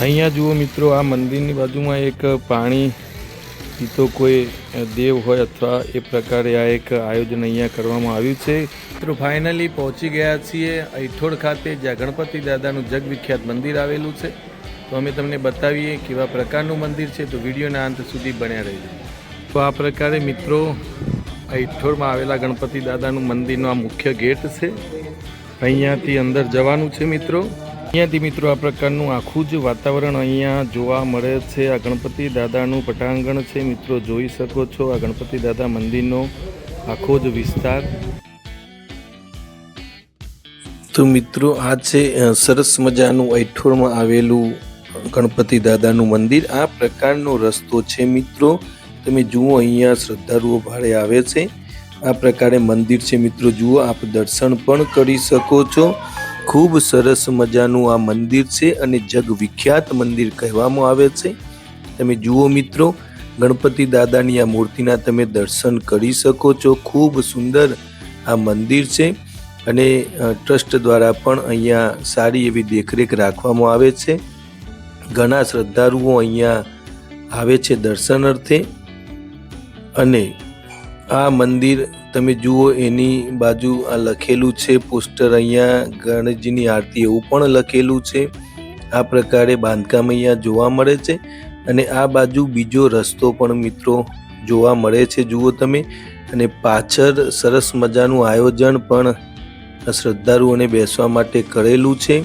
અહીંયા જુઓ મિત્રો, આ મંદિરની બાજુમાં એક પાણી પીતો કોઈ દેવ હોય અથવા એ પ્રકારે આ એક આયોજન અહીંયા કરવામાં આવ્યું છે. મિત્રો ફાઇનલી પહોંચી ગયા છીએ ઐઠોડ ખાતે, જ્યાં ગણપતિ દાદાનું જગવિખ્યાત મંદિર આવેલું છે. તો અમે તમને બતાવીએ કેવા પ્રકારનું મંદિર છે, તો વિડીયોના અંત સુધી બન્યા રહેજો. તો આ પ્રકારે મિત્રો ઐઠોડમાં આવેલા ગણપતિ દાદાનું મંદિરનો આ મુખ્ય ગેટ છે. અહીંયાથી અંદર જવાનું છે મિત્રો. અહીંયાથી મિત્રો આ પ્રકારનું આખું જ વાતાવરણ અહીંયા જોવા મળે છે. આ ગણપતિ દાદાનું પટાંગણ છે. મિત્રો જોઈ શકો છો, આ ગણપતિ દાદા મંદિરનો આખો જ વિસ્તાર. તો મિત્રો આ છે સરસ મજાનું ઐઠોળમાં આવેલું ગણપતિ દાદાનું મંદિર. આ પ્રકારનો રસ્તો છે મિત્રો. તમે જુઓ અહીંયા શ્રદ્ધાળુઓ ભાડે આવે છે. આ પ્રકારે મંદિર છે મિત્રો. જુઓ, આપ દર્શન પણ કરી શકો છો. ખૂબ સરસ મજાનું આ મંદિર છે અને જગ વિખ્યાત મંદિર કહેવામાં આવે છે. તમે જુઓ મિત્રો, ગણપતિ દાદાની આ મૂર્તિના તમે દર્શન કરી શકો છો. ખૂબ સુંદર આ મંદિર છે અને ટ્રસ્ટ દ્વારા પણ અહીંયા સારી એવી દેખરેખ રાખવામાં આવે છે. ઘણા શ્રદ્ધાળુઓ અહીંયા આવે છે દર્શન અર્થે અને આ મંદિર તમે જુઓ, એની બાજુ આ લખેલું છે, પોસ્ટર અહીંયા ગણેશજીની આરતી એવું પણ લખેલું છે. આ પ્રકારે બાંધકામ અહીંયા જોવા મળે છે અને આ બાજુ બીજો રસ્તો પણ મિત્રો જોવા મળે છે, જુઓ તમે. અને પાછળ સરસ મજાનું આયોજન પણ શ્રદ્ધાળુઓને બેસવા માટે કરેલું છે.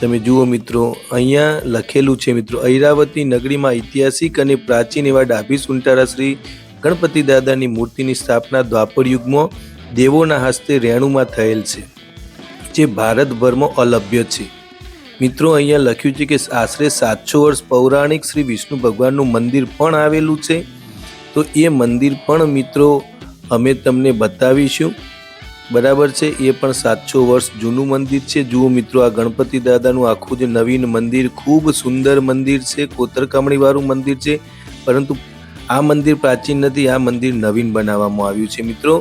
તમે જુઓ મિત્રો, અહીંયા લખેલું છે મિત્રો, ઐરાવતી નગરીમાં ઐતિહાસિક અને પ્રાચીન એવા ડાભી સુંટારા શ્રી ગણપતિ દાદાની મૂર્તિની સ્થાપના દ્વાપર યુગમાં દેવોના હસ્તે રેણુમાં થયેલ છે, જે ભારતભરમાં અલભ્ય છે. મિત્રો, અહીંયા લખ્યું છે કે આશરે સાતસો વર્ષ પૌરાણિક શ્રી વિષ્ણુ ભગવાનનું મંદિર પણ આવેલું છે. તો એ મંદિર પણ, મિત્રો, અમે તમને બતાવીશું. બરાબર છે, એ પણ સાતસો વર્ષ જૂનું મંદિર છે. જુઓ, મિત્રો, આ ગણપતિ દાદાનું આખું જ નવીન મંદિર, ખૂબ સુંદર મંદિર છે. કોતરકામણીવાળું મંદિર છે. પરંતુ આ મંદિર પ્રાચીન નથી, આ મંદિર નવીન બનાવવામાં આવ્યું છે મિત્રો.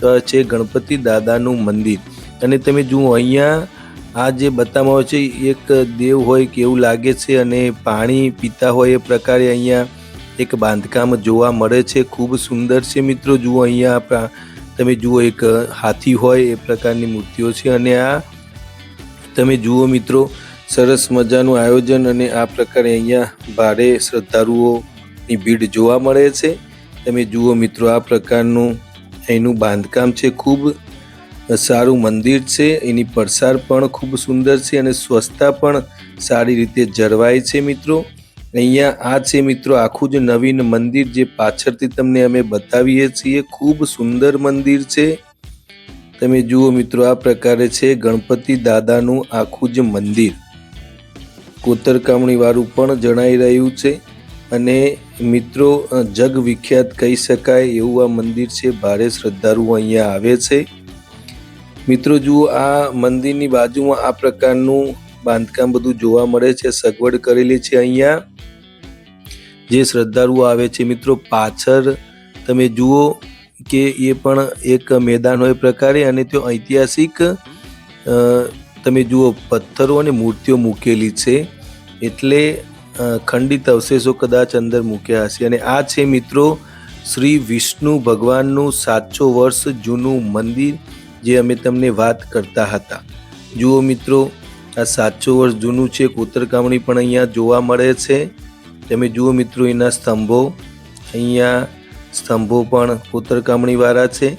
તો છે ગણપતિ દાદાનું મંદિર. અને તમે જુઓ, અહીંયા આ જે બતાવવામાં આવે છે, એક દેવ હોય કે એવું લાગે છે અને પાણી પીતા હોય એ પ્રકારે અહીંયા એક બાંધકામ જોવા મળે છે. ખૂબ સુંદર છે મિત્રો, જુઓ અહીંયા તમે જુઓ એક હાથી હોય એ પ્રકારની મૂર્તિઓ છે અને આ તમે જુઓ મિત્રો, સરસ મજાનું આયોજન અને આ પ્રકારે અહીંયા ભારે શ્રદ્ધાળુઓની ભીડ જોવા મળે છે. તમે જુઓ મિત્રો, આ પ્રકારનું એનું બાંધકામ છે. ખૂબ સારું મંદિર છે. એની પરસાર પણ ખૂબ સુંદર છે અને સ્વચ્છતા પણ સારી રીતે જળવાય છે મિત્રો. અહીંયા આ છે મિત્રો, આખું જ નવીન મંદિર જે પાછળથી તમને અમે બતાવીએ છીએ. ખૂબ સુંદર મંદિર છે. તમે જુઓ મિત્રો, આ પ્રકારે છે ગણપતિ દાદાનું આખું જ મંદિર. કોતરકામણી વાળું પણ જણાઈ રહ્યું છે. અને મિત્રો જગ વિખ્યાત કહી શકાય એવું આ મંદિર છે. ભારે શ્રદ્ધાળુઓ અહીંયા આવે છે. મિત્રો, જુઓ, આ મંદિરની બાજુમાં આ પ્રકારનું બાંધકામ બધું જોવા મળે છે. સગવડ કરેલી છે અહીંયા. જે શ્રદ્ધાળુઓ આવે છે, મિત્રો, પાછળ તમે જુઓ કે એ પણ એક મેદાન હોય પ્રકારે અને તે ઐતિહાસિક તમે જુઓ, પથ્થરો અને મૂર્તિઓ મૂકેલી છે. એટલે ખંડિત અવશેષો કદાચ અંદર મૂક્યા હશે. અને આ છે મિત્રો શ્રી વિષ્ણુ ભગવાનનું સાતસો વર્ષ જૂનું મંદિર જે અમે તમને વાત કરતા હતા. જુઓ મિત્રો, આ સાતસો વર્ષ જૂનું છે. કોતરકામણી પણ અહીંયા જોવા મળે છે. તમે જુઓ મિત્રો એના સ્તંભો. અહીંયા સ્તંભો પણ કોતરકામણીવાળા છે.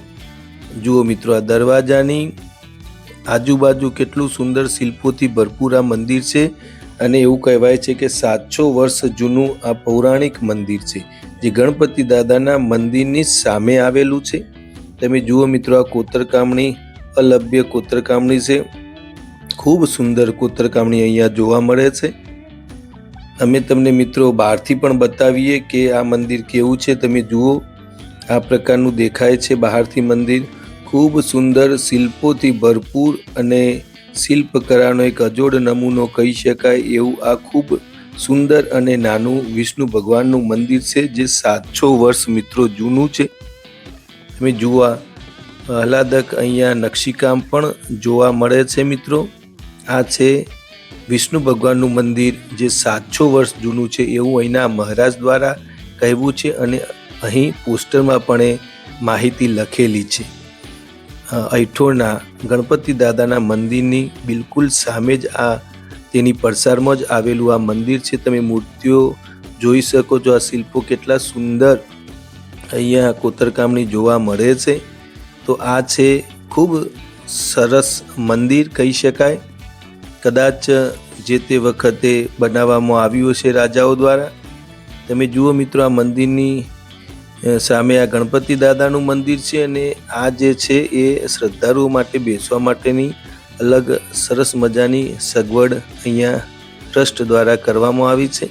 જુઓ મિત્રો, આ દરવાજાની આજુબાજુ કેટલું સુંદર શિલ્પોથી ભરપૂર આ મંદિર છે. અને એવું કહેવાય છે કે સાતસો વર્ષ જૂનું આ પૌરાણિક મંદિર છે, જે ગણપતિ દાદાના મંદિરની સામે આવેલું છે. તમે જુઓ મિત્રો, આ કોતરકામણી, અલભ્ય કોતરકામણી છે. ખૂબ સુંદર કોતરકામણી અહીંયા જોવા મળે છે. અમે તમને મિત્રો બહારથી પણ બતાવીએ કે આ મંદિર કેવું છે. તમે જુઓ, આ પ્રકારનું દેખાય છે બહારથી મંદિર. ખૂબ સુંદર, શિલ્પોથી ભરપૂર અને શિલ્પકલાનો એક અજોડ નમૂનો કહી શકાય એવું આ ખૂબ સુંદર અને નાનું વિષ્ણુ ભગવાનનું મંદિર છે, જે સાતસો વર્ષ મિત્રો જૂનું છે. તમે જુઓ આહલાદક અહીંયા નકશીકામ પણ જોવા મળે છે મિત્રો. આ છે વિષ્ણુ ભગવાનનું મંદિર, જે સાતસો વર્ષ જૂનું છે એવું અહીંના મહારાજ દ્વારા કહેવું છે અને અહીં પોસ્ટરમાં પણ એ માહિતી લખેલી છે. અ, ઐઠોળના ગણપતિ દાદાના મંદિરની બિલકુલ સામે જ આ તેની પડસારમાં જ આવેલું આ મંદિર છે. તમે મૂર્તિઓ જોઈ શકો છો આ શિલ્પો કેટલા સુંદર અહીંયા કોતરકામની જોવા મળે છે. તો આ છે ખૂબ સરસ મંદિર કહી શકાય. કદાચ જે તે વખતે બનાવવામાં આવ્યું હશે રાજાઓ દ્વારા. તમે જુઓ મિત્રો આ મંદિરની સામે આ ગણપતિ દાદાનું મંદિર છે અને આ જે છે એ શ્રદ્ધાળુઓ માટે બેસવા માટેની અલગ સરસ મજાની સગવડ અહીંયા ટ્રસ્ટ દ્વારા કરવામાં આવી છે.